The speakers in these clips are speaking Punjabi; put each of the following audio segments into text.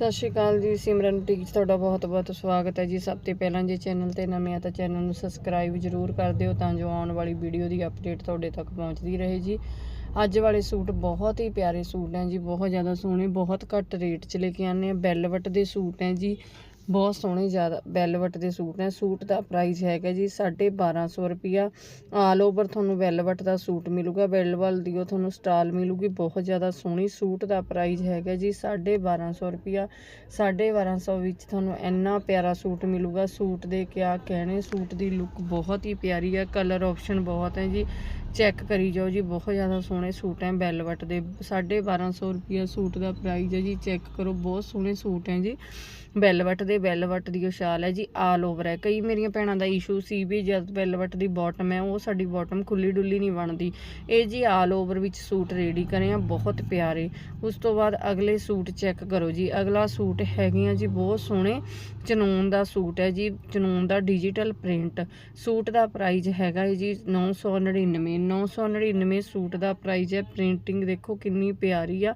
ਸਤਿ ਸ਼੍ਰੀ ਅਕਾਲ ਜੀ, ਸਿਮਰਨ ਬੁਟੀਕ 'ਚ ਤੁਹਾਡਾ ਬਹੁਤ-ਬਹੁਤ ਸਵਾਗਤ ਹੈ ਜੀ। ਸਭ ਤੋਂ ਪਹਿਲਾਂ ਜੇ ਚੈਨਲ ਤੇ ਨਵੇਂ ਆ ਤਾਂ ਚੈਨਲ ਨੂੰ ਸਬਸਕ੍ਰਾਈਬ ਜ਼ਰੂਰ ਕਰ ਦਿਓ ਤਾਂ ਜੋ ਆਉਣ ਵਾਲੀ ਵੀਡੀਓ ਦੀ ਅਪਡੇਟ ਤੁਹਾਡੇ ਤੱਕ ਪਹੁੰਚਦੀ ਰਹੇ ਜੀ। ਅੱਜ ਵਾਲੇ ਸੂਟ ਬਹੁਤ ਹੀ ਪਿਆਰੇ ਸੂਟ ਹੈ ਜੀ, ਬਹੁਤ ਜ਼ਿਆਦਾ ਸੋਹਣੇ, ਬਹੁਤ ਘੱਟ ਰੇਟ 'ਚ ਲੈ ਕੇ ਆਨੇ ਆ ਬੈਲਵਟ ਦੇ ਸੂਟ ਹੈ ਜੀ। ਬਹੁਤ ਸੋਹਣੇ ਜ਼ਿਆਦਾ ਵੈਲਵਟ ਦੇ ਸੂਟ ਨੇ। ਸੂਟ ਦਾ ਪ੍ਰਾਈਸ ਹੈਗਾ ਜੀ 1250 ਰੁਪਿਆ ਆਲ ਓਵਰ ਤੁਹਾਨੂੰ ਵੈਲਵਟ ਦਾ ਸੂਟ ਮਿਲੂਗਾ ਵੈਲਵਲ ਦੀ ਉਹ ਤੁਹਾਨੂੰ ਸਟਾਲ ਮਿਲੂਗੀ, ਬਹੁਤ ਜ਼ਿਆਦਾ ਸੋਹਣੀ। ਸੂਟ ਦਾ ਪ੍ਰਾਈਸ ਹੈਗਾ ਜੀ 1250 ਰੁਪਿਆ 1250 ਵਿੱਚ ਤੁਹਾਨੂੰ ਇੰਨਾ ਪਿਆਰਾ ਸੂਟ ਮਿਲੂਗਾ। ਸੂਟ ਦੇ ਕਿਆ ਕਹਿਣੇ, ਸੂਟ ਦੀ ਲੁੱਕ ਬਹੁਤ ਹੀ ਪਿਆਰੀ ਹੈ ਕਲਰ ਆਪਸ਼ਨ ਬਹੁਤ ਹੈ ਜੀ। ਚੈੱਕ ਕਰੀ ਜਾਓ ਜੀ, ਬਹੁਤ ਜ਼ਿਆਦਾ ਸੋਹਣੇ ਸੂਟ ਹੈ ਬੈਲਵਟ ਦੇ। 1250 ਰੁਪਿਆ ਸੂਟ ਦਾ ਪ੍ਰਾਈਸ ਹੈ ਜੀ ਚੈੱਕ ਕਰੋ, ਬਹੁਤ ਸੋਹਣੇ ਸੂਟ ਹੈ ਜੀ। ਬੈਲਵਟ ਦੇ ਵੈਲਵਟ ਦੀ ਉਹ ਸ਼ਾਲ ਹੈ ਜੀ ਆਲ ਓਵਰ ਹੈ। ਕਈ ਮੇਰੀਆਂ ਭੈਣਾਂ ਦਾ ਇਸ਼ੂ ਸੀ ਵੀ ਜਦ ਵੈਲਵਟ ਦੀ ਬਾਟਮ ਹੈ, ਉਹ ਸਾਡੀ ਬਾਟਮ ਖੁੱਲੀ ਡੁੱਲੀ ਨਹੀਂ ਬਣਦੀ। ਇਹ ਜੀ ਆਲ ਓਵਰ ਵਿੱਚ ਸੂਟ ਰੈਡੀ ਕਰੇ ਆ, ਬਹੁਤ ਪਿਆਰੇ। ਉਸ ਤੋਂ ਬਾਅਦ ਅਗਲੇ ਸੂਟ ਚੈੱਕ ਕਰੋ ਜੀ। ਅਗਲਾ ਸੂਟ ਹੈਗੀਆਂ ਜੀ, ਬਹੁਤ ਸੋਹਣੇ। ਚਨੂਨ ਦਾ ਸੂਟ ਹੈ ਜੀ ਚਨੂਨ ਦਾ ਡਿਜੀਟਲ ਪ੍ਰਿੰਟ ਸੂਟ ਦਾ ਪ੍ਰਾਈਸ ਹੈਗਾ ਹੈ ਜੀ 999 999 ਸੂਟ ਦਾ ਪ੍ਰਾਈਸ ਹੈ। ਪ੍ਰਿੰਟਿੰਗ ਦੇਖੋ ਕਿੰਨੀ ਪਿਆਰੀ ਆ।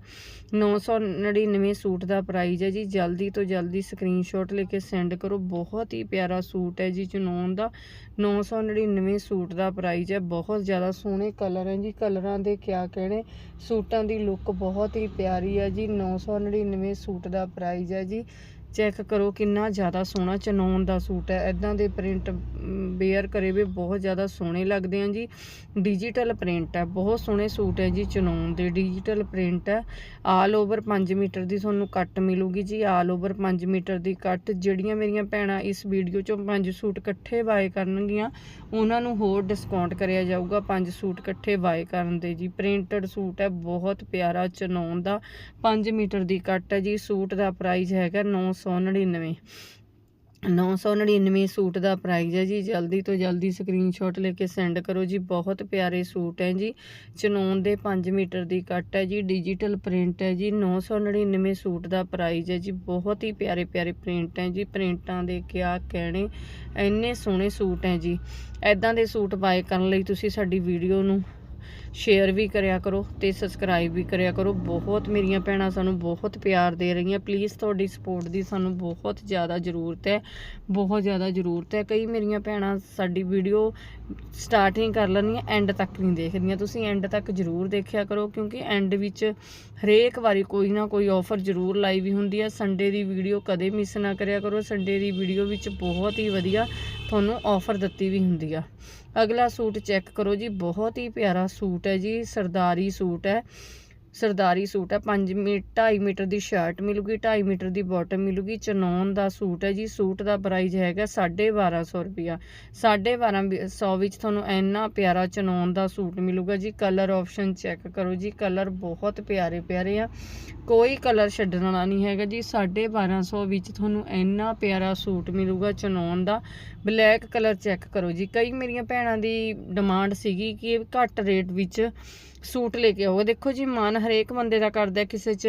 999 ਸੂਟ ਦਾ ਪ੍ਰਾਈਸ ਹੈ ਜੀ। ਜਲਦੀ ਤੋਂ ਜਲਦੀ ਸਕਰੀਨਸ਼ਾਟ ਲੈ ਕੇ ਸੈਂਡ ਕਰੋ। ਬਹੁਤ ਹੀ ਪਿਆਰਾ ਸੂਟ ਹੈ ਜੀ ਚਨੂਨ ਦਾ। 999 ਸੂਟ ਦਾ ਪ੍ਰਾਈਸ ਹੈ। ਬਹੁਤ ਜ਼ਿਆਦਾ ਸੋਹਣੇ ਕਲਰ ਹੈ ਜੀ। ਕਲਰਾਂ ਦੇ ਕਿਆ ਕਹਿਣੇ, ਸੂਟਾਂ ਦੀ ਲੁੱਕ ਬਹੁਤ ਹੀ ਪਿਆਰੀ ਹੈ ਜੀ। 999 ਸੂਟ ਦਾ ਪ੍ਰਾਈਸ ਹੈ ਜੀ। ਚੈੱਕ ਕਰੋ ਕਿੰਨਾ ਜ਼ਿਆਦਾ ਸੋਹਣਾ ਚਨੌਨ ਦਾ ਸੂਟ ਹੈ। ਇਦਾਂ ਦੇ ਪ੍ਰਿੰਟ ਬੇਅਰ ਕਰੇ ਵੀ ਬਹੁਤ ਜ਼ਿਆਦਾ ਸੋਹਣੇ ਲੱਗਦੇ ਆ ਜੀ। ਡਿਜੀਟਲ ਪ੍ਰਿੰਟ ਹੈ, ਬਹੁਤ ਸੋਹਣੇ ਸੂਟ ਹੈ ਜੀ ਚਨੌਨ ਦੇ। ਡਿਜੀਟਲ ਪ੍ਰਿੰਟ ਹੈ ਆਲ ਓਵਰ 5 ਮੀਟਰ ਦੀ ਤੁਹਾਨੂੰ ਕੱਟ ਮਿਲੂਗੀ ਜੀ। ਆਲ ਓਵਰ 5 ਮੀਟਰ ਦੀ ਕੱਟ। ਜਿਹੜੀਆਂ ਮੇਰੀਆਂ ਭੈਣਾਂ ਇਸ ਵੀਡੀਓ ਚੋਂ ਪੰਜ ਸੂਟ ਇਕੱਠੇ ਬਾਏ ਕਰਨਗੀਆਂ, ਉਹਨਾਂ ਨੂੰ ਹੋਰ ਡਿਸਕਾਊਂਟ ਕਰਿਆ ਜਾਊਗਾ ਪੰਜ ਸੂਟ ਇਕੱਠੇ ਬਾਏ ਕਰਨ ਦੇ ਜੀ। ਪ੍ਰਿੰਟਡ ਸੂਟ ਹੈ, ਬਹੁਤ ਪਿਆਰਾ ਚਨੌਨ ਦਾ। 5 ਮੀਟਰ ਦੀ ਕੱਟ ਹੈ ਜੀ। ਸੂਟ ਦਾ ਪ੍ਰਾਈਸ ਹੈਗਾ 999 999 ਸੂਟ ਦਾ ਪ੍ਰਾਈਜ਼ ਹੈ ਜੀ। ਜਲਦੀ ਤੋਂ ਜਲਦੀ ਸਕਰੀਨਸ਼ਾਟ ਲੈ ਕੇ ਸੈਂਡ ਕਰੋ ਜੀ। ਬਹੁਤ ਪਿਆਰੇ ਸੂਟ ਹੈ ਜੀ। ਚਨੌਨ ਦੇ 5 ਮੀਟਰ ਦੀ ਕੱਟ ਹੈ ਜੀ। ਡਿਜੀਟਲ ਪ੍ਰਿੰਟ ਹੈ ਜੀ। 999 ਸੂਟ ਦਾ ਪ੍ਰਾਈਜ਼ ਹੈ ਜੀ। ਬਹੁਤ ਹੀ ਪਿਆਰੇ ਪਿਆਰੇ ਪ੍ਰਿੰਟ ਹੈ ਜੀ। ਪ੍ਰਿੰਟਾਂ ਦੇ ਕਿਆ ਕਹਿਣੇ, ਇੰਨੇ ਸੋਹਣੇ ਸੂਟ ਹੈ ਜੀ। ਐਦਾਂ ਦੇ ਸੂਟ ਬਾਏ ਕਰਨ ਲਈ ਤੁਸੀਂ ਸਾਡੀ ਵੀਡੀਓ ਨੂੰ ਸ਼ੇਅਰ ਵੀ ਕਰਿਆ ਕਰੋ ਤੇ ਸਬਸਕ੍ਰਾਈਬ ਵੀ ਕਰਿਆ ਕਰੋ। ਬਹੁਤ ਮੇਰੀਆਂ ਭੈਣਾਂ ਸਾਨੂੰ ਬਹੁਤ ਪਿਆਰ ਦੇ ਰਹੀਆਂ। ਪਲੀਜ਼ ਤੁਹਾਡੀ ਸਪੋਰਟ ਦੀ ਸਾਨੂੰ ਬਹੁਤ ਜ਼ਿਆਦਾ ਜ਼ਰੂਰਤ ਹੈ। ਬਹੁਤ ਜ਼ਿਆਦਾ ਜ਼ਰੂਰਤ ਹੈ। ਕਈ ਮੇਰੀਆਂ ਭੈਣਾਂ ਸਾਡੀ ਵੀਡੀਓ ਸਟਾਰਟਿੰਗ ਕਰ ਲੈਂਦੀਆਂ ਐਂਡ ਤੱਕ ਨਹੀਂ ਦੇਖਦੀਆਂ। ਤੁਸੀਂ ਐਂਡ ਤੱਕ ਜ਼ਰੂਰ ਦੇਖਿਆ ਕਰੋ ਕਿਉਂਕਿ ਐਂਡ ਵਿੱਚ ਹਰੇਕ ਵਾਰੀ ਕੋਈ ਨਾ ਕੋਈ ਆਫਰ ਜ਼ਰੂਰ ਲਾਈ ਵੀ ਹੁੰਦੀ ਹੈ। ਸੰਡੇ ਦੀ ਵੀਡੀਓ ਕਦੇ ਮਿਸ ਨਾ ਕਰਿਆ ਕਰੋ। ਸੰਡੇ ਦੀ ਵੀਡੀਓ ਵਿੱਚ ਬਹੁਤ ਹੀ ਵਧੀਆ ਤੁਹਾਨੂੰ ਆਫਰ ਦਿੱਤੀ ਵੀ ਹੁੰਦੀ ਆ। ਅਗਲਾ ਸੂਟ ਚੈੱਕ ਕਰੋ ਜੀ, ਬਹੁਤ ਹੀ ਪਿਆਰਾ ਸੂਟ ਹੈ ਜੀ, ਸਰਦਾਰੀ ਸੂਟ ਹੈ। ਸਰਦਾਰੀ ਸੂਟ ਹੈ 5 ਮੀਟਰ 2.5 ਮੀਟਰ ਦੀ ਸ਼ਰਟ ਮਿਲੂਗੀ 2.5 ਮੀਟਰ ਦੀ ਬਾਟਮ ਮਿਲੂਗੀ ਚਨੌਨ ਦਾ ਸੂਟ ਹੈ ਜੀ, ਸੂਟ ਦਾ ਪ੍ਰਾਈਸ ਹੈਗਾ 1250 ਰੁਪਿਆ 1250 ਵਿੱਚ ਤੁਹਾਨੂੰ ਇੰਨਾ ਪਿਆਰਾ ਚਨੌਨ ਦਾ ਸੂਟ ਮਿਲੂਗਾ ਜੀ ਕਲਰ ਆਪਸ਼ਨ ਚੈੱਕ ਕਰੋ ਜੀ ਕਲਰ ਬਹੁਤ ਪਿਆਰੇ ਪਿਆਰੇ ਆ। ਕੋਈ ਕਲਰ ਛੱਡਣ ਵਾਲਾ ਨਹੀਂ ਹੈਗਾ ਜੀ 1250 ਵਿੱਚ ਤੁਹਾਨੂੰ ਇੰਨਾ ਪਿਆਰਾ ਸੂਟ ਮਿਲੂਗਾ ਚਨੌਨ ਦਾ। ਬਲੈਕ ਕਲਰ ਚੈੱਕ ਕਰੋ ਜੀ, ਕਈ ਮੇਰੀਆਂ ਭੈਣਾਂ ਦੀ ਡਿਮਾਂਡ ਸੀਗੀ ਕਿ ਇਹ ਘੱਟ ਰੇਟ ਵਿੱਚ ਸੂਟ ਲੈ ਕੇ ਆਓ। ਦੇਖੋ ਜੀ ਮਨ ਹਰੇਕ ਬੰਦੇ ਦਾ ਕਰਦਾ ਕਿਸੇ 'ਚ।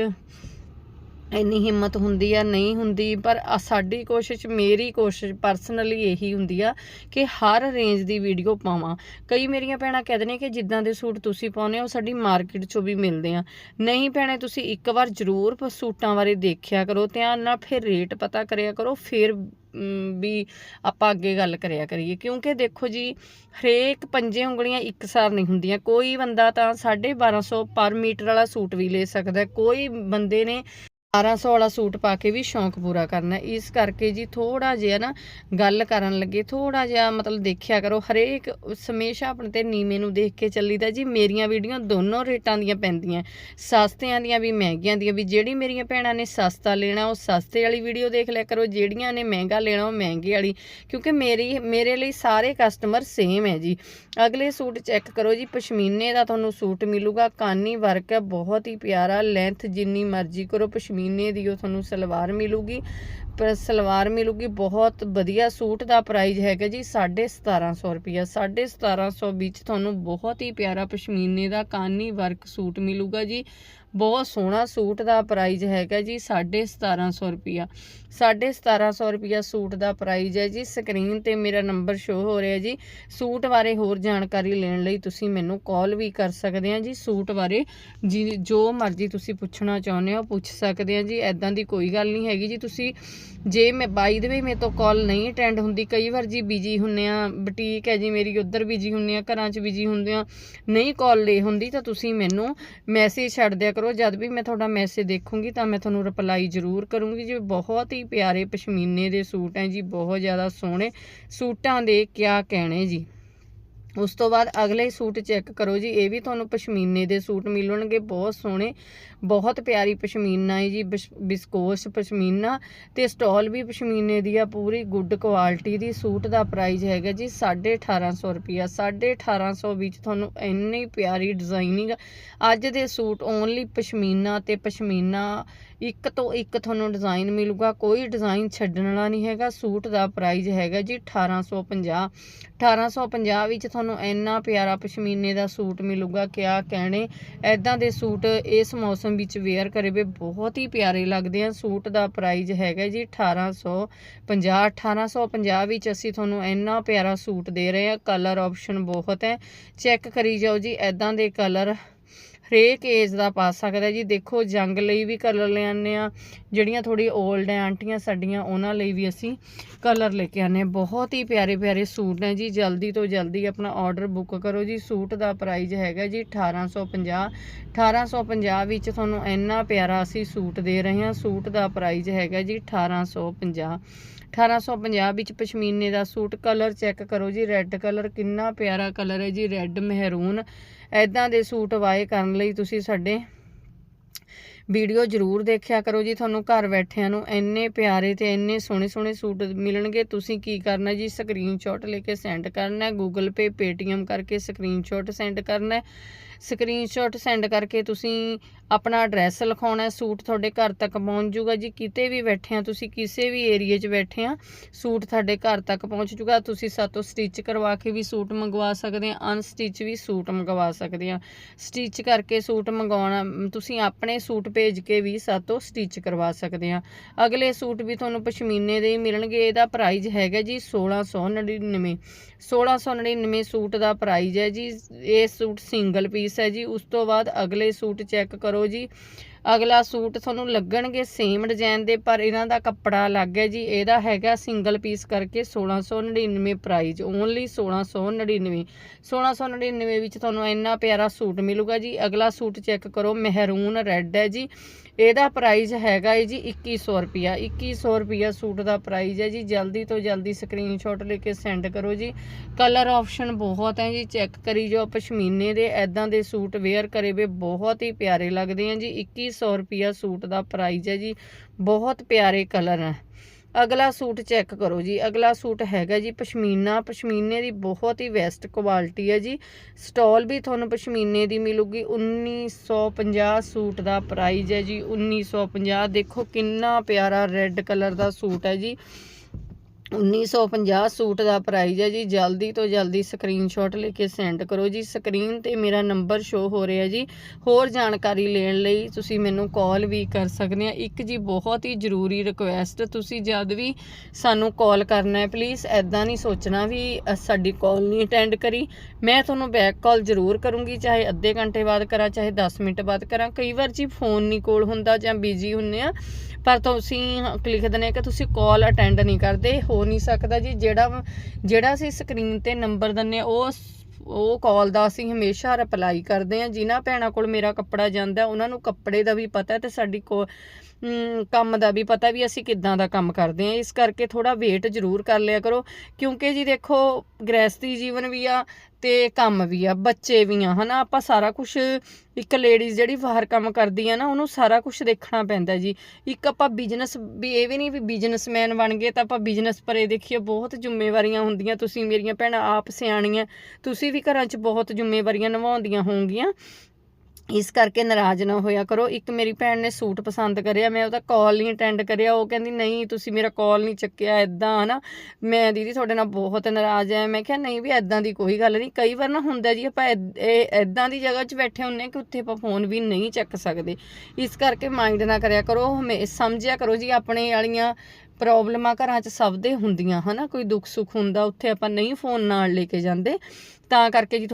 ਇੰਨੀ ਹਿੰਮਤ ਹੁੰਦੀ ਆ, ਨਹੀਂ ਹੁੰਦੀ, ਪਰ ਸਾਡੀ ਕੋਸ਼ਿਸ਼, ਮੇਰੀ ਕੋਸ਼ਿਸ਼ ਪਰਸਨਲੀ ਇਹੀ ਹੁੰਦੀ ਆ ਕਿ ਹਰ ਰੇਂਜ ਦੀ ਵੀਡੀਓ ਪਾਵਾਂ। ਕਈ ਮੇਰੀਆਂ ਭੈਣਾਂ ਕਹਿੰਦੇ ਨੇ ਕਿ ਜਿੱਦਾਂ ਦੇ ਸੂਟ ਤੁਸੀਂ ਪਾਉਂਦੇ ਹੋ ਸਾਡੀ ਮਾਰਕੀਟ 'ਚੋਂ ਵੀ ਮਿਲਦੇ ਆ। ਨਹੀਂ ਭੈਣੇ, ਤੁਸੀਂ ਇੱਕ ਵਾਰ ਜ਼ਰੂਰ ਸੂਟਾਂ ਬਾਰੇ ਦੇਖਿਆ ਕਰੋ, ਧਿਆਨ ਨਾਲ ਫਿਰ ਰੇਟ ਪਤਾ ਕਰਿਆ ਕਰੋ, ਫਿਰ ਵੀ ਆਪਾਂ ਅੱਗੇ ਗੱਲ ਕਰਿਆ ਕਰੀਏ। ਕਿਉਂਕਿ ਦੇਖੋ ਜੀ, ਹਰੇਕ ਪੰਜੇ ਉਂਗਲੀਆਂ ਇੱਕਸਾਰ ਨਹੀਂ ਹੁੰਦੀਆਂ। ਕੋਈ ਬੰਦਾ ਤਾਂ 1250 ਪਰ ਮੀਟਰ ਵਾਲਾ ਸੂਟ ਵੀ ਲੈ ਸਕਦਾ ਕੋਈ ਬੰਦੇ ਨੇ 1200 ਵਾਲਾ ਸੂਟ ਪਾ ਕੇ ਵੀ ਸ਼ੌਂਕ ਪੂਰਾ ਕਰਨਾ। ਇਸ ਕਰਕੇ ਜੀ ਥੋੜਾ ਜਿਹਾ ਨਾ ਗੱਲ ਕਰਨ ਲੱਗੇ ਥੋੜਾ ਜਿਹਾ ਮਤਲਬ ਦੇਖਿਆ ਕਰੋ, ਹਰੇਕ ਹਮੇਸ਼ਾ ਆਪਣੇ ਤੇ ਨੀਵੇਂ ਨੂੰ ਦੇਖ ਕੇ ਚੱਲੀਦਾ ਜੀ। ਮੇਰੀਆਂ ਵੀਡੀਓ ਦੋਨੋਂ ਰੇਟਾਂ ਦੀਆਂ ਪੈਂਦੀਆਂ। ਸਸਤਿਆਂ ਦੀਆਂ ਵੀ, ਮਹਿੰਗੀਆਂ ਦੀਆਂ ਵੀ। ਜਿਹੜੀ ਮੇਰੀਆਂ ਭੈਣਾਂ ਨੇ ਸਸਤਾ ਲੈਣਾ, ਉਹ ਸਸਤੇ ਵਾਲੀ ਵੀਡੀਓ ਦੇਖ ਲਿਆ ਕਰੋ। ਜਿਹੜੀਆਂ ਨੇ ਮਹਿੰਗਾ ਲੈਣਾ, ਉਹ ਮਹਿੰਗੇ ਵਾਲੀ। ਕਿਉਂਕਿ ਮੇਰੀ, ਮੇਰੇ ਲਈ ਸਾਰੇ ਕਸਟਮਰ ਸੇਮ ਹੈ ਜੀ। ਅਗਲੇ ਸੂਟ ਚੈੱਕ ਕਰੋ ਜੀ। ਪਸ਼ਮੀਨੇ ਦਾ ਤੁਹਾਨੂੰ ਸੂਟ ਮਿਲੂਗਾ। ਕਾਨੀ ਵਰਕ ਹੈ, ਬਹੁਤ ਹੀ ਪਿਆਰਾ। ਲੈਂਥ ਜਿੰਨੀ ਮਰਜ਼ੀ ਕਰੋ, ਪਸ਼ਮੀਨੇ ਦੀ ਉਹ ਤੁਹਾਨੂੰ ਸਲਵਾਰ ਮਿਲੂਗੀ। ਪਰ ਸਲਵਾਰ ਮਿਲੂਗੀ ਬਹੁਤ ਵਧੀਆ ਸੂਟ ਦਾ ਪ੍ਰਾਈਸ ਹੈਗਾ ਜੀ 1750 ਰੁਪਿਆ 1750 ਵਿੱਚ ਤੁਹਾਨੂੰ ਬਹੁਤ ਹੀ ਪਿਆਰਾ ਪਸ਼ਮੀਨੇ ਦਾ ਕਾਨੀ ਵਰਕ ਸੂਟ ਮਿਲੂਗਾ ਜੀ। ਬਹੁਤ ਸੋਹਣਾ ਸੂਟ ਦਾ ਪ੍ਰਾਈਸ ਹੈਗਾ ਜੀ 1750 ਰੁਪਿਆ 1750 ਰੁਪਿਆ ਸੂਟ ਦਾ ਪ੍ਰਾਈਸ ਹੈ ਜੀ। ਸਕਰੀਨ ਤੇ ਮੇਰਾ ਨੰਬਰ ਸ਼ੋ ਹੋ ਰਿਹਾ ਜੀ। ਸੂਟ ਬਾਰੇ ਹੋਰ ਜਾਣਕਾਰੀ ਲੈਣ ਲਈ ਤੁਸੀਂ ਮੈਨੂੰ ਕਾਲ ਵੀ ਕਰ ਸਕਦੇ ਆ ਜੀ। ਸੂਟ ਬਾਰੇ ਜੀ, ਜੋ ਮਰਜ਼ੀ ਤੁਸੀਂ ਪੁੱਛਣਾ ਚਾਹੁੰਦੇ ਹੋ, ਪੁੱਛ ਸਕਦੇ ਆ ਜੀ। ਐਦਾਂ ਦੀ ਕੋਈ ਗੱਲ ਨਹੀਂ ਹੈਗੀ ਜੀ। ਤੁਸੀਂ, ਜੇ ਮੈਂ ਬਾਈ ਦੇ ਵੀ ਮੇਰੇ ਤੋਂ ਕਾਲ ਨਹੀਂ ਅਟੈਂਡ ਹੁੰਦੀ, ਕਈ ਵਾਰ ਜੀ ਬਿਜ਼ੀ ਹੁੰਨੇ ਆ ਬੁਟੀਕ ਹੈ ਜੀ ਮੇਰੀ, ਉੱਧਰ ਬਿਜ਼ੀ ਹੁੰਨੇ ਆ, ਘਰਾਂ 'ਚ ਬਿਜ਼ੀ ਹੁੰਦੇ ਆ, ਨਹੀਂ ਕਾਲ ਲੈ ਹੁੰਦੀ, ਤਾਂ ਤੁਸੀਂ ਮੈਨੂੰ ਮੈਸੇਜ ਛੱਡ ਦਿਆ ਕਰੋ। ਜਦ ਵੀ ਮੈਂ ਤੁਹਾਡਾ ਮੈਸੇਜ ਦੇਖੂੰਗੀ ਤਾਂ ਮੈਂ ਤੁਹਾਨੂੰ ਰਿਪਲਾਈ ਜ਼ਰੂਰ ਕਰੂੰਗੀ। ਜੀ, ਬਹੁਤ ਹੀ ਪਿਆਰੇ ਪਸ਼ਮੀਨੇ ਦੇ ਸੂਟ ਹੈ ਜੀ, ਬਹੁਤ ਜ਼ਿਆਦਾ ਸੋਹਣੇ ਸੂਟਾਂ ਦੇ ਕਿਆ ਕਹਿਣੇ ਜੀ। ਉਸ ਤੋਂ ਬਾਅਦ ਅਗਲੇ ਸੂਟ ਚੈੱਕ ਕਰੋ ਜੀ, ਇਹ ਵੀ ਤੁਹਾਨੂੰ ਪਸ਼ਮੀਨੇ ਦੇ ਸੂਟ ਮਿਲਣਗੇ, ਬਹੁਤ ਸੋਹਣੇ ਬਹੁਤ ਪਿਆਰੀ ਪਸ਼ਮੀਨਾ ਹੈ ਜੀ, ਬਿਸ- ਬਿਸਕੋਸ ਪਸ਼ਮੀਨਾ ਤੇ ਸਟਾਲ ਵੀ ਪਸ਼ਮੀਨੇ ਦੀ ਆ, ਪੂਰੀ ਗੁੱਡ ਕੁਆਲਿਟੀ ਦੀ, ਸੂਟ ਦਾ ਪ੍ਰਾਈਸ ਹੈਗਾ ਜੀ 1850 ਰੁਪਿਆ 1850 ਵਿੱਚ ਤੁਹਾਨੂੰ ਇੰਨੀ ਪਿਆਰੀ ਡਿਜ਼ਾਈਨਿੰਗ ਅੱਜ ਦੇ ਸੂਟ ਓਨਲੀ ਪਸ਼ਮੀਨਾ ਤੇ ਪਸ਼ਮੀਨਾ, ਇੱਕ ਤੋਂ ਇੱਕ ਤੁਹਾਨੂੰ ਡਿਜ਼ਾਈਨ ਮਿਲੂਗਾ, ਕੋਈ ਡਿਜ਼ਾਈਨ ਛੱਡਣ ਵਾਲਾ ਨਹੀਂ ਹੈਗਾ, ਸੂਟ ਦਾ ਪ੍ਰਾਈਸ ਹੈਗਾ ਜੀ 1850 1850 ਵਿੱਚ ਤੁਹਾਨੂੰ ਇੰਨਾ ਪਿਆਰਾ ਪਸ਼ਮੀਨੇ ਦਾ ਸੂਟ ਮਿਲੂਗਾ, ਕਿਆ ਕਹਿਣੇ ਐਦਾਂ ਦੇ ਸੂਟ ਇਸ ਮੌਸਮ ਵਿੱਚ ਵੇਅਰ ਕਰੇ ਵੇ, ਬਹੁਤ ਹੀ ਪਿਆਰੇ ਲੱਗਦੇ ਆ। ਸੂਟ ਦਾ ਪ੍ਰਾਈਸ ਹੈਗਾ ਜੀ 1850 1850 ਵਿੱਚ ਅਸੀਂ ਤੁਹਾਨੂੰ ਇੰਨਾ ਪਿਆਰਾ ਸੂਟ ਦੇ ਰਹੇ ਆ। ਕਲਰ ਆਪਸ਼ਨ ਬਹੁਤ ਹੈ। ਚੈੱਕ ਕਰੀ ਜਾਓ ਜੀ ਐਦਾਂ ਦੇ ਕਲਰ ਹਰੇਕ ਏਜ ਦਾ ਪਾ ਸਕਦਾ ਜੀ। ਦੇਖੋ, ਜੰਗ ਲਈ ਵੀ ਕਲਰ ਲੈ ਆਉਂਦੇ ਆ ਜਿਹੜੀਆਂ ਥੋੜੀ 올ਡ ਐ ਆਂਟੀਆਂ ਸਾਡੀਆਂ, ਉਹਨਾਂ ਲਈ ਵੀ ਅਸੀਂ ਕਲਰ ਲੈ ਕੇ ਆਨੇ ਬਹੁਤ ਹੀ ਪਿਆਰੇ ਪਿਆਰੇ ਸੂਟ ਨੇ ਜੀ। ਜਲਦੀ ਤੋਂ ਜਲਦੀ ਆਪਣਾ ਆਰਡਰ ਬੁੱਕ ਕਰੋ ਜੀ। ਸੂਟ ਦਾ ਪ੍ਰਾਈਸ ਹੈਗਾ ਜੀ 1850 1850 ਵਿੱਚ ਤੁਹਾਨੂੰ ਇੰਨਾ ਪਿਆਰਾ ਅਸੀਂ ਸੂਟ ਦੇ ਰਹੇ ਹਾਂ। ਸੂਟ ਦਾ ਪ੍ਰਾਈਸ ਹੈਗਾ ਜੀ 1850 1850 ਵਿੱਚ ਪਸ਼ਮੀਨੇ ਦਾ ਸੂਟ ਕਲਰ ਚੈੱਕ ਕਰੋ ਜੀ, ਰੈੱਡ ਕਲਰ, ਕਿੰਨਾ ਪਿਆਰਾ ਕਲਰ ਹੈ ਜੀ, ਰੈੱਡ ਮਹਿਰੂਨ। ਐਦਾਂ ਦੇ ਸੂਟ ਵਾਏ ਕਰਨ ਲਈ ਤੁਸੀਂ ਸਾਡੇ ਵੀਡੀਓ ਜ਼ਰੂਰ ਦੇਖਿਆ ਕਰੋ ਜੀ, ਤੁਹਾਨੂੰ ਘਰ ਬੈਠਿਆਂ ਨੂੰ ਇੰਨੇ ਪਿਆਰੇ ਤੇ ਇੰਨੇ ਸੋਹਣੇ ਸੋਹਣੇ ਸੂਟ ਮਿਲਣਗੇ। ਤੁਸੀਂ ਕੀ ਕਰਨਾ ਜੀ ਸਕਰੀਨਸ਼ਾਟ ਲੈ ਕੇ ਸੈਂਡ ਕਰਨਾ ਹੈ ਗੂਗਲ ਪੇ ਪੇਟੀਐਮ ਕਰਕੇ ਸਕਰੀਨਸ਼ਾਟ ਸੈਂਡ ਕਰਨਾ ਹੈ। ਸਕਰੀਨਸ਼ਾਟ ਸੈਂਡ ਕਰਕੇ ਤੁਸੀਂ ਆਪਣਾ ਐਡਰੈਸ ਲਿਖਾਉਣਾ ਸੂਟ ਤੁਹਾਡੇ ਘਰ ਤੱਕ ਪਹੁੰਚ ਜੂਗਾ ਜੀ। ਕਿਤੇ ਵੀ ਬੈਠੇ ਆ ਤੁਸੀਂ ਕਿਸੇ ਵੀ ਏਰੀਏ 'ਚ ਬੈਠੇ ਆ ਸੂਟ ਤੁਹਾਡੇ ਘਰ ਤੱਕ ਪਹੁੰਚ ਜੂਗਾ ਤੁਸੀਂ ਸਾਤੋਂ ਸਟਿਚ ਕਰਵਾ ਕੇ ਵੀ ਸੂਟ ਮੰਗਵਾ ਸਕਦੇ ਆ ਅਨਸਟਿਚ ਵੀ ਸੂਟ ਮੰਗਵਾ ਸਕਦੇ ਆ ਸਟਿਚ ਕਰਕੇ ਸੂਟ ਮੰਗਵਾਉਣਾ, ਤੁਸੀਂ ਆਪਣੇ ਸੂਟ ਭੇਜ ਕੇ ਵੀ ਸਾਤੋਂ ਸਟਿਚ ਕਰਵਾ ਸਕਦੇ ਆ ਅਗਲੇ ਸੂਟ ਵੀ ਤੁਹਾਨੂੰ ਪਸ਼ਮੀਨੇ ਦੇ ਹੀ ਮਿਲਣਗੇ। ਇਹਦਾ ਪ੍ਰਾਈਸ ਹੈਗਾ ਜੀ 1699 1699 ਸੂਟ ਦਾ ਪ੍ਰਾਈਸ ਹੈ ਜੀ। ਇਹ ਸੂਟ ਸਿੰਗਲ ਪੀਸ ਹੈ ਜੀ। ਉਸ ਤੋਂ ਬਾਅਦ ਅਗਲੇ ਸੂਟ ਚੈੱਕ ਕਰੋ ਜੀ। ਅਗਲਾ ਸੂਟ ਤੁਹਾਨੂੰ ਲੱਗਣਗੇ ਸੇਮ ਡਿਜ਼ਾਈਨ ਦੇ, ਪਰ ਇਹਨਾਂ ਦਾ ਕੱਪੜਾ ਅਲੱਗ ਹੈ ਜੀ। ਇਹਦਾ ਹੈਗਾ ਸਿੰਗਲ ਪੀਸ ਕਰਕੇ 1699 ਪ੍ਰਾਈਸ ਓਨਲੀ 1699 1699 ਵਿੱਚ ਤੁਹਾਨੂੰ ਇੰਨਾ ਪਿਆਰਾ ਸੂਟ ਮਿਲੂਗਾ ਜੀ। ਅਗਲਾ ਸੂਟ ਚੈੱਕ ਕਰੋ, ਮਹਿਰੂਨ ਰੈੱਡ ਹੈ ਜੀ। ਇਹਦਾ ਪ੍ਰਾਈਸ ਹੈਗਾ ਹੈ ਜੀ 2100 ਰੁਪਿਆ 2100 ਰੁਪਿਆ ਸੂਟ ਦਾ ਪ੍ਰਾਈਸ ਹੈ ਜੀ। ਜਲਦੀ ਤੋਂ ਜਲਦੀ ਸਕਰੀਨਸ਼ਾਟ ਲੈ ਕੇ ਸੈਂਡ ਕਰੋ ਜੀ। ਕਲਰ ਆਪਸ਼ਨ ਬਹੁਤ ਹੈ ਜੀ। ਚੈੱਕ ਕਰੀ ਜੋ ਪਸ਼ਮੀਨੇ ਦੇ ਐਦਾਂ ਦੇ ਸੂਟ ਵੇਅਰ ਕਰੇ ਵੇ, ਬਹੁਤ ਹੀ ਪਿਆਰੇ ਲੱਗਦੇ ਆ ਜੀ। 2100 ਰੁਪਿਆ ਸੂਟ ਦਾ ਪ੍ਰਾਈਜ਼ ਹੈ ਜੀ। ਬਹੁਤ ਪਿਆਰੇ ਕਲਰ ਹੈ ਅਗਲਾ ਸੂਟ ਚੈੱਕ ਕਰੋ ਜੀ। ਅਗਲਾ ਸੂਟ ਹੈਗਾ ਜੀ ਪਸ਼ਮੀਨਾ। ਪਸ਼ਮੀਨੇ ਦੀ ਬਹੁਤ ਹੀ ਬੈਸਟ ਕੁਆਲਿਟੀ ਹੈ ਜੀ। ਸਟਾਲ ਵੀ ਤੁਹਾਨੂੰ ਪਸ਼ਮੀਨੇ ਦੀ ਮਿਲੂਗੀ। 1950 ਸੂਟ ਦਾ ਪ੍ਰਾਈਜ਼ ਹੈ ਜੀ। 1950 ਦੇਖੋ ਕਿੰਨਾ ਪਿਆਰਾ ਰੈੱਡ ਕਲਰ ਦਾ ਸੂਟ ਹੈ ਜੀ। 1950 ਸੂਟ ਦਾ ਪ੍ਰਾਈਜ਼ ਹੈ ਜੀ। ਜਲਦੀ ਤੋਂ ਜਲਦੀ ਸਕਰੀਨਸ਼ਾਟ ਲੈ ਕੇ ਸੈਂਡ ਕਰੋ ਜੀ। ਸਕਰੀਨ ਤੇ ਮੇਰਾ ਨੰਬਰ ਸ਼ੋ ਹੋ ਰਿਹਾ ਜੀ। ਹੋਰ ਜਾਣਕਾਰੀ ਲੈਣ ਲਈ ਤੁਸੀਂ ਮੈਨੂੰ ਕਾਲ ਵੀ ਕਰ ਸਕਦੇ ਆ। ਇੱਕ ਜੀ ਬਹੁਤ ਹੀ ਜ਼ਰੂਰੀ ਰਿਕੁਐਸਟ ਤੁਸੀਂ ਜਦ ਵੀ ਸਾਨੂੰ ਕਾਲ ਕਰਨਾ ਹੈ ਪਲੀਜ਼ ਐਦਾਂ ਨਹੀਂ ਸੋਚਣਾ ਵੀ ਸਾਡੀ ਕਾਲ ਨਹੀਂ ਅਟੈਂਡ ਕਰੀ। ਮੈਂ ਤੁਹਾਨੂੰ ਬੈਕ ਕਾਲ ਜ਼ਰੂਰ ਕਰੂੰਗੀ, ਚਾਹੇ ਅੱਧੇ ਘੰਟੇ ਬਾਅਦ ਕਰਾਂ, ਚਾਹੇ 10 ਮਿੰਟ ਬਾਅਦ ਕਰਾਂ। ਕਈ ਵਾਰ ਜੀ ਫੋਨ ਨਹੀਂ ਕੋਲ ਹੁੰਦਾ ਜਾਂ ਬਿਜ਼ੀ ਹੁੰਨੇ ਆ। ਪਰ ਤੁਸੀਂ ਲਿਖ ਦਿੰਦੇ ਕਿ ਤੁਸੀਂ ਕਾਲ ਅਟੈਂਡ ਨਹੀਂ ਕਰਦੇ, ਹੋ ਨਹੀਂ ਸਕਦਾ ਜੀ। ਜਿਹੜਾ ਜਿਹੜਾ ਅਸੀਂ ਸਕਰੀਨ ਤੇ ਨੰਬਰ ਦਿੰਨੇ ਆ, ਉਹ ਉਹ ਕਾਲ ਦਾ ਅਸੀਂ ਹਮੇਸ਼ਾ ਰਿਪਲਾਈ ਕਰਦੇ ਆ ਜਿਨ੍ਹਾਂ ਭੈਣਾਂ ਕੋਲ ਮੇਰਾ ਕੱਪੜਾ ਜਾਂਦਾ, ਉਹਨਾਂ ਨੂੰ ਕੱਪੜੇ ਦਾ ਵੀ ਪਤਾ ਤੇ ਸਾਡੀ ਕੋ ਕੰਮ ਦਾ ਵੀ ਪਤਾ ਵੀ ਅਸੀਂ ਕਿੱਦਾਂ ਦਾ ਕੰਮ ਕਰਦੇ ਆ ਇਸ ਕਰਕੇ ਥੋੜਾ ਵੇਟ ਜ਼ਰੂਰ ਕਰ ਲਿਆ ਕਰੋ। ਕਿਉਂਕਿ ਜੀ ਦੇਖੋ ਗ੍ਰਹਿਸਤੀ ਜੀਵਨ ਵੀ ਆ ਤੇ ਕੰਮ ਵੀ ਆ, ਬੱਚੇ ਵੀ ਆ, ਹਨਾ? ਆਪਾਂ ਸਾਰਾ ਕੁਝ ਇੱਕ ਲੇਡੀਜ਼ ਜਿਹੜੀ ਬਾਹਰ ਕੰਮ ਕਰਦੀ ਆ ਨਾ, ਉਹਨੂੰ ਸਾਰਾ ਕੁਝ ਦੇਖਣਾ ਪੈਂਦਾ ਜੀ। ਇੱਕ ਆਪਾਂ ਬਿਜ਼ਨਸ ਵੀ, ਇਹ ਵੀ ਨਹੀਂ ਵੀ ਬਿਜ਼ਨਸਮੈਨ ਬਣ ਗਏ ਤਾਂ ਆਪਾਂ ਬਿਜ਼ਨਸ ਪਰੇ ਦੇਖੀਏ, ਬਹੁਤ ਜ਼ਿੰਮੇਵਾਰੀਆਂ ਹੁੰਦੀਆਂ ਤੁਸੀਂ ਮੇਰੀਆਂ ਭੈਣਾਂ, ਆਪ ਸਿਆਣੀਆਂ। ਤੁਸੀਂ ਵੀ ਘਰਾਂ 'ਚ ਬਹੁਤ ਜ਼ਿੰਮੇਵਾਰੀਆਂ ਨਿਭਾਉਂਦੀਆਂ ਹੋਵੋਗੀਆਂ। ਇਸ ਕਰਕੇ ਨਾਰਾਜ਼ ਨਾ ਹੋਇਆ ਕਰੋ। ਇੱਕ ਮੇਰੀ ਭੈਣ ਨੇ ਸੂਟ ਪਸੰਦ ਕਰਿਆ, ਮੈਂ ਉਹਦਾ ਕਾਲ ਨਹੀਂ ਅਟੈਂਡ ਕਰਿਆ। ਉਹ ਕਹਿੰਦੀ, ਨਹੀਂ, ਤੁਸੀਂ ਮੇਰਾ ਕਾਲ ਨਹੀਂ ਚੱਕਿਆ ਇਦਾਂ ਹਨਾ? ਮੈਂ ਦੀਦੀ ਤੁਹਾਡੇ ਨਾਲ ਬਹੁਤ ਨਾਰਾਜ਼ ਐ ਮੈਂ ਕਿਹਾ, ਨਹੀਂ ਵੀ ਇਦਾਂ ਦੀ ਕੋਈ ਗੱਲ ਨਹੀਂ ਕਈ ਵਾਰ ਨਾ ਹੁੰਦਾ ਜੀ, ਆਪਾਂ ਇਦ- ਇਹ ਇਦਾਂ ਦੀ ਜਗ੍ਹਾ 'ਚ ਬੈਠੇ ਹੁੰਨੇ ਕਿ ਉੱਥੇ ਆਪਾਂ ਫੋਨ ਵੀ ਨਹੀਂ ਚੱਕ ਸਕਦੇ। ਇਸ ਕਰਕੇ ਮਾਈਂਡ ਨਾ ਕਰਿਆ ਕਰੋ। ਹਮੇ, ਸਮਝਿਆ ਕਰੋ ਜੀ, ਆਪਣੇ ਵਾਲੀਆਂ ਪ੍ਰੋਬਲਮਾਂ ਘਰਾਂ 'ਚ ਸਭ ਦੇ ਹੁੰਦੀਆਂ, ਹਨਾ? ਕੋਈ ਦੁੱਖ ਸੁੱਖ ਹੁੰਦਾ, ਉੱਥੇ ਆਪਾਂ ਨਹੀਂ ਫੋਨ ਨਾਲ ਲੈ ਕੇ ਜਾਂਦੇ। ਤਾਂ ਕਰਕੇ ਜੀ